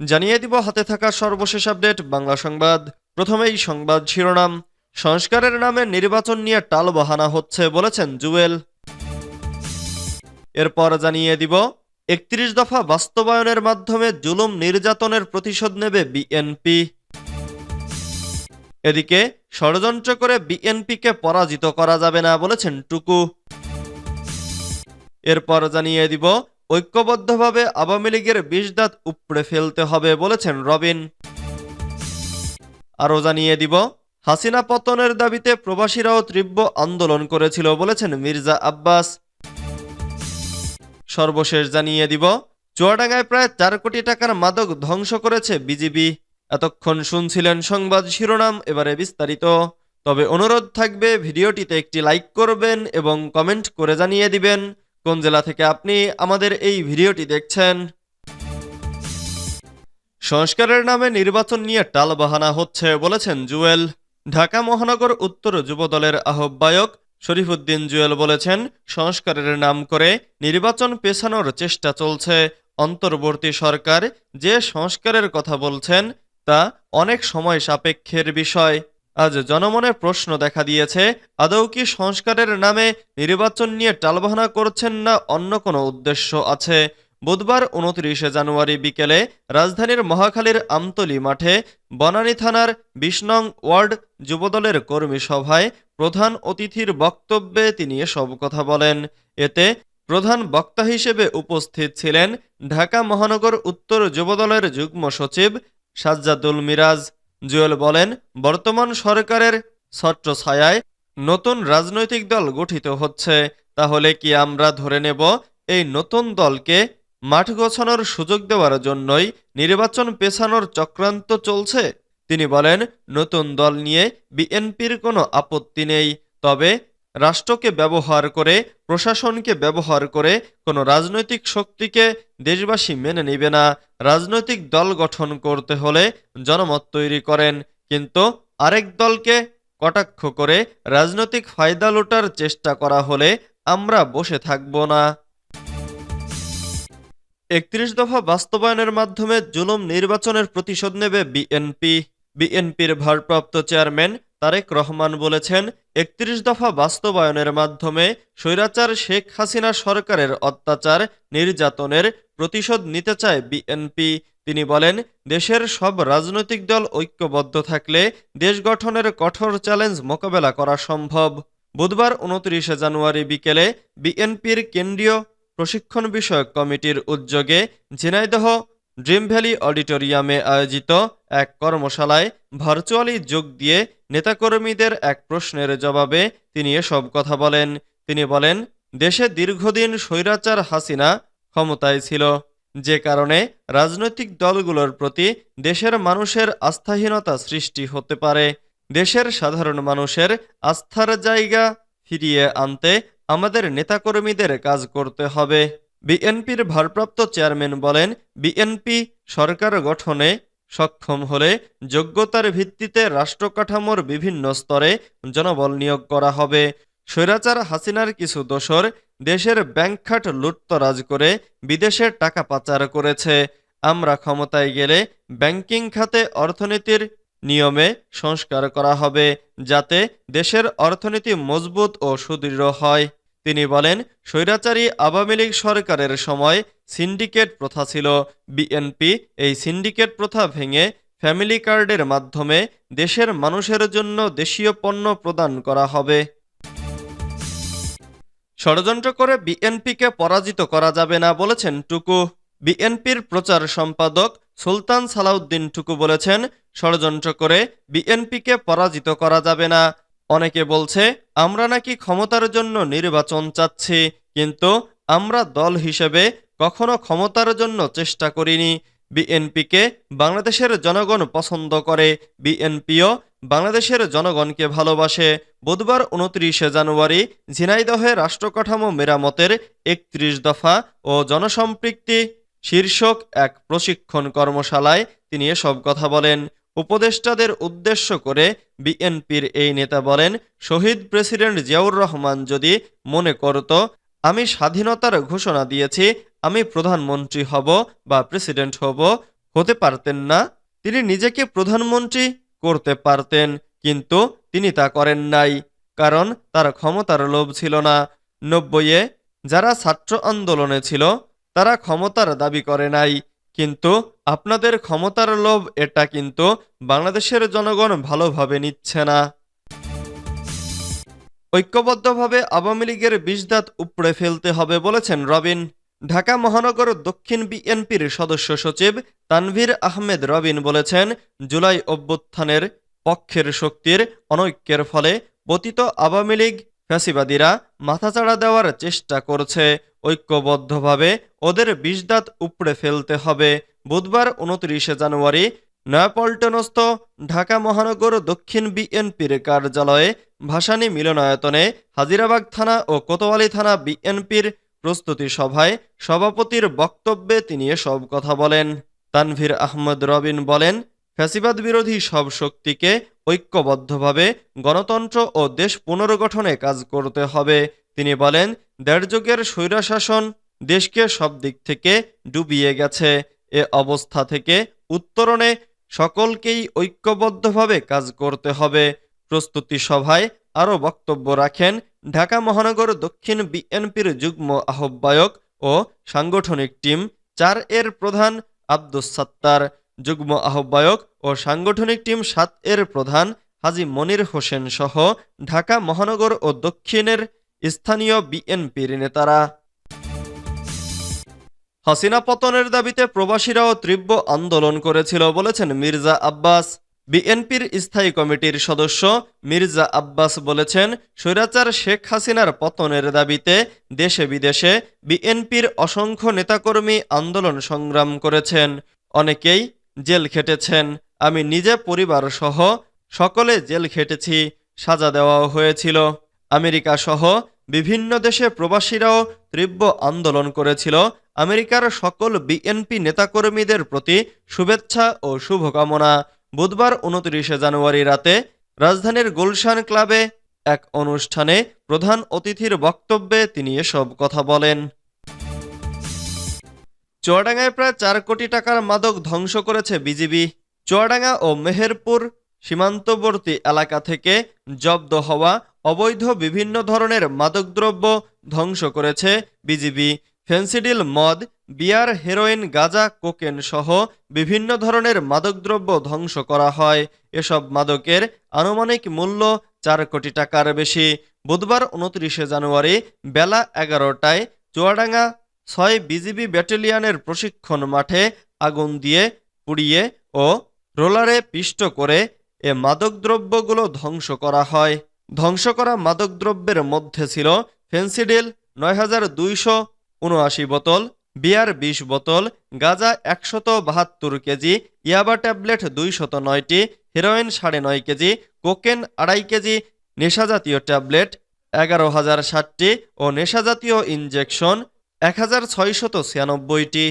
জানিয়ে দিব হাতে থাকা সর্বশেষ আপডেট, বাংলা সংবাদ। প্রথমেই সংবাদ শিরোনাম। সংস্কারের নামে নির্বাচন নিয়ে টাল বাহানা হচ্ছে বলেছেন জুয়েল। এরপর জানিয়ে দিব, একত্রিশ দফা বাস্তবায়নের মাধ্যমে জুলুম নির্যাতনের প্রতিশোধ নেবে বিএনপি। এদিকে, ষড়যন্ত্র করে বিএনপিকে পরাজিত করা যাবে না বলেছেন টুকু। এরপর জানিয়ে দিব ঐক্যবদ্ধভাবে আওয়ামী লীগের বিষ দাঁত উপড়ে ফেলতে হবে বলেছেন রবিন। আরও জানিয়ে দিব, হাসিনা পতনের দাবিতে প্রবাসীরাও তীব্র আন্দোলন করেছিল বলেছেন মির্জা আব্বাস। সর্বশেষ জানিয়ে দিব, চুয়াডাঙ্গায় প্রায় চার কোটি টাকার মাদক ধ্বংস করেছে বিজিবি। এতক্ষণ শুনছিলেন সংবাদ শিরোনাম, এবারে বিস্তারিত। তবে অনুরোধ থাকবে, ভিডিওটিতে একটি লাইক করবেন এবং কমেন্ট করে জানিয়ে দিবেন। কোন জেলা থেকে আপনি আমাদের এই ভিডিওটি দেখছেন? সংস্কারের নামে নির্বাচন নিয়ে টালবাহানা হচ্ছে, বলেছেন জুয়েল। ঢাকা মহানগর উত্তর যুবদলের আহ্বায়ক শরীফুদ্দিন জুয়েল বলেছেন, সংস্কারের নাম করে নির্বাচন পেছানোর চেষ্টা চলছে। অন্তর্বর্তী সরকার যে সংস্কারের কথা বলছেন, তা অনেক সময় সাপেক্ষের বিষয়। আজ জনমনে প্রশ্ন দেখা দিয়েছে, আদৌ কি সংস্কারের নামে নির্বাচন নিয়ে টালবাহানা করছেন না অন্য কোনো উদ্দেশ্য আছে? বুধবার উনত্রিশে জানুয়ারি বিকেলে রাজধানীর মহাখালীর আমতলী মাঠে বনানী থানার নং ওয়ার্ড যুবদলের কর্মী সভায় প্রধান অতিথির বক্তব্যে তিনি এসব কথা বলেন। এতে প্রধান বক্তা হিসেবে উপস্থিত ছিলেন ঢাকা মহানগর উত্তর যুবদলের যুগ্ম সচিব সাজ্জাদুল মিরাজ। জুয়েল বলেন, বর্তমান সরকারের ছত্রছায়ায় নতুন রাজনৈতিক দল গঠিত হচ্ছে। তাহলে কি আমরা ধরে নেব এই নতুন দলকে মাঠ গোছানোর সুযোগ দেওয়ার জন্যই নির্বাচন পেছানোর চক্রান্ত চলছে? তিনি বলেন, নতুন দল নিয়ে বিএনপির কোনো আপত্তি নেই। তবে রাষ্ট্রকে ব্যবহার করে, প্রশাসনকে ব্যবহার করে কোনো রাজনৈতিক শক্তিকে দেশবাসী মেনে নেবে না। রাজনৈতিক দল গঠন করতে হলে জনমত তৈরি করেন, কিন্তু আরেক দলকে কটাক্ষ করে রাজনৈতিক ফায়দা লোটার চেষ্টা করা হলে আমরা বসে থাকব না। একত্রিশ দফা বাস্তবায়নের মাধ্যমে জুলুম নির্বাচনের প্রতিশোধ নেবে বিএনপি। বিএনপির ভারপ্রাপ্ত চেয়ারম্যান তারেক রহমান বলেছেন, একত্রিশ দফা বাস্তবায়নের মাধ্যমে স্বৈরাচার শেখ হাসিনা সরকারের অত্যাচার, নির্যাতনের প্রতিশোধ নিতে চায় বিএনপি। তিনি বলেন, দেশের সব রাজনৈতিক দল ঐক্যবদ্ধ থাকলে দেশ গঠনের কঠোর চ্যালেঞ্জ মোকাবেলা করা সম্ভব। বুধবার উনত্রিশে জানুয়ারি বিকেলে বিএনপির কেন্দ্রীয় প্রশিক্ষণ বিষয়ক কমিটির উদ্যোগে ঝিনাইদহ ড্রিম ভ্যালি অডিটোরিয়ামে আয়োজিত এক কর্মশালায় ভার্চুয়ালি যোগ দিয়ে নেতাকর্মীদের এক প্রশ্নের জবাবে তিনি এসব কথা বলেন। তিনি বলেন, দেশে দীর্ঘদিন স্বৈরাচার হাসিনা ক্ষমতায় ছিল। যে কারণে রাজনৈতিক দলগুলোর প্রতি দেশের মানুষের আস্থাহীনতা সৃষ্টি হতে পারে। দেশের সাধারণ মানুষের আস্থার জায়গা ফিরিয়ে আনতে আমাদের নেতাকর্মীদের কাজ করতে হবে। বিএনপির ভারপ্রাপ্ত চেয়ারম্যান বলেন, বিএনপি সরকার গঠনে সক্ষম হলে যোগ্যতার ভিত্তিতে রাষ্ট্রকাঠামোর বিভিন্ন স্তরে জনবল নিয়োগ করা হবে। স্বৈরাচার হাসিনার কিছু দোসর দেশের ব্যাংক খাট লুটতরাজ করে বিদেশে টাকা পাচার করেছে। আমরা ক্ষমতায় গেলে ব্যাংকিং খাতে অর্থনীতির নিয়মে সংস্কার করা হবে, যাতে দেশের অর্থনীতি মজবুত ও সুদৃঢ় হয়। তিনি বলেন, স্বৈরাচারী আওয়ামী লীগ সরকারের সময় সিন্ডিকেট প্রথা ছিল। বিএনপি এই সিন্ডিকেট প্রথা ভেঙে ফ্যামিলি কার্ডের মাধ্যমে দেশের মানুষের জন্য দেশীয় পণ্য প্রদান করা হবে। ষড়যন্ত্র করে বিএনপিকে পরাজিত করা যাবে না বলেছেন টুকু। বিএনপির প্রচার সম্পাদক সুলতান সালাউদ্দিন টুকু বলেছেন, ষড়যন্ত্র করে বিএনপিকে পরাজিত করা যাবে না। অনেকে বলছে, আমরা নাকি ক্ষমতার জন্য নির্বাচন চাচ্ছি, কিন্তু আমরা দল হিসেবে কখনো ক্ষমতার জন্য চেষ্টা করিনি। বিএনপিকে বাংলাদেশের জনগণ পছন্দ করে, বিএনপিও বাংলাদেশের জনগণকে ভালোবাসে। বুধবার উনত্রিশে জানুয়ারি ঝিনাইদহে রাষ্ট্রকাঠামো মেরামতের একত্রিশ দফা ও জনসম্পৃক্তি শীর্ষক এক প্রশিক্ষণ কর্মশালায় তিনি এসব কথা বলেন। উপদেষ্টাদের উদ্দেশ্য করে বিএনপির এই নেতা বলেন, শহীদ প্রেসিডেন্ট জিয়াউর রহমান যদি মনে করত, আমি স্বাধীনতার ঘোষণা দিয়েছি, আমি প্রধানমন্ত্রী হব বা প্রেসিডেন্ট হব, হতে পারতেন না। তিনি নিজেকে প্রধানমন্ত্রী করতে পারতেন, কিন্তু তিনি তা করেন নাই, কারণ তার ক্ষমতার লোভ ছিল না। নব্বইয়ে যারা ছাত্র আন্দোলনে ছিল, তারা ক্ষমতার দাবি করে নাই। কিন্তু আপনাদের ক্ষমতার লোভ এটা কিন্তু বাংলাদেশের জনগণ ভালোভাবে নিচ্ছে না। ঐক্যবদ্ধভাবে আওয়ামী লীগের বিষদাত উপড়ে ফেলতে হবে বলেছেন রবিন। ঢাকা মহানগর দক্ষিণ বিএনপির সদস্য সচিব তানভীর আহমেদ রবিন বলেছেন, জুলাই অভ্যুত্থানের পক্ষের শক্তির অনৈক্যের ফলে পতিত আওয়ামী লীগ ফ্যাসিবাদীরা মাথাচাড়া দেওয়ার চেষ্টা করছে। ঐক্যবদ্ধভাবে ওদের বিষদাত উপড়ে ফেলতে হবে। বুধবার উনত্রিশে জানুয়ারি নয়াপল্টনস্থ ঢাকা মহানগর দক্ষিণ বিএনপির কার্যালয়ে ভাসানী মিলনায়তনে হাজিরাবাগ থানা ও কোতোয়ালি থানা বিএনপির প্রস্তুতি সভায় সভাপতির বক্তব্যে তিনি এসব কথা বলেন। তানভীর আহমদ রবিন বলেন, ফ্যাসিবাদ বিরোধী সব শক্তিকে ঐক্যবদ্ধভাবে গণতন্ত্র ও দেশ পুনর্গঠনে কাজ করতে হবে। তিনি বলেন দেড় যুগের স্বৈরাশাসন দেশকে সব দিক থেকে ডুবিয়ে গেছে। এ অবস্থা থেকে উত্তরণে সকলকেই ঐক্যবদ্ধভাবে কাজ করতে হবে। প্রস্তুতি সভায় আরও বক্তব্য রাখেন ঢাকা মহানগর দক্ষিণ বিএনপির যুগ্ম আহ্বায়ক ও সাংগঠনিক টিম চার এর প্রধান আব্দুস সাত্তার, যুগ্ম আহ্বায়ক ও সাংগঠনিক টিম সাত এর প্রধান হাজি মনির হোসেন সহ ঢাকা মহানগর ও দক্ষিণের স্থানীয় বিএনপির নেতারা। হাসিনা পতনের দাবিতে প্রবাসীরাও তীব্র আন্দোলন করেছিল বলেছেন মির্জা আব্বাস। বিএনপির স্থায়ী কমিটির সদস্য মির্জা আব্বাস বলেছেন, স্বৈরাচার শেখ হাসিনার পতনের দাবিতে দেশে বিদেশে বিএনপির অসংখ্য নেতাকর্মী আন্দোলন সংগ্রাম করেছেন। অনেকেই জেল খেটেছেন, আমি নিজে পরিবার সহ সকলে জেল খেটেছি, সাজা দেওয়াও হয়েছিল। আমেরিকা সহ বিভিন্ন দেশে প্রবাসীরাও তীব্র আন্দোলন করেছিল। আমেরিকার সকল বিএনপি নেতাকর্মীদের প্রতি শুভেচ্ছা ও শুভকামনা। বুধবার উনত্রিশে জানুয়ারি রাতে রাজধানীর গুলশান ক্লাবে এক অনুষ্ঠানে প্রধান অতিথির বক্তব্যে তিনি এসব কথা বলেন। চুয়াডাঙ্গায় প্রায় চার কোটি টাকার মাদক ধ্বংস করেছে বিজিবি। চুয়াডাঙ্গা ও মেহেরপুর সীমান্তবর্তী এলাকা থেকে জব্দ হওয়া অবৈধ বিভিন্ন ধরনের মাদকদ্রব্য ধ্বংস করেছে বিজিবি। ফেন্সিডিল মদ, বিয়ার হেরোইন, গাঁজা, কোকেন সহ বিভিন্ন ধরনের মাদকদ্রব্য ধ্বংস করা হয়। এসব মাদকের আনুমানিক মূল্য চার কোটি টাকার বেশি। বুধবার উনত্রিশে জানুয়ারি বেলা এগারোটায় চুয়াডাঙ্গা ছয় বিজিবি ব্যাটালিয়নের প্রশিক্ষণ মাঠে আগুন দিয়ে পুড়িয়ে ও রোলারে পিষ্ট করে এ মাদকদ্রব্যগুলো ধ্বংস করা হয়। ধ্বংস করা মাদকদ্রব্যের মধ্যে ছিল ফেন্সিডিল নয় হাজার দুইশো উনআশি বোতল, বিয়ার বিশ বোতল, গাঁজা একশত বাহাত্তর কেজি, ইয়াবা ট্যাবলেট দুইশত নয়টি, হেরোইন সাড়ে নয় কেজি, কোকেন আড়াই কেজি, নেশাজাতীয় ট্যাবলেট এগারো হাজার ষাটটি ও নেশাজাতীয় ইনজেকশন এক হাজার ছয়শত ছিয়ানব্বইটি।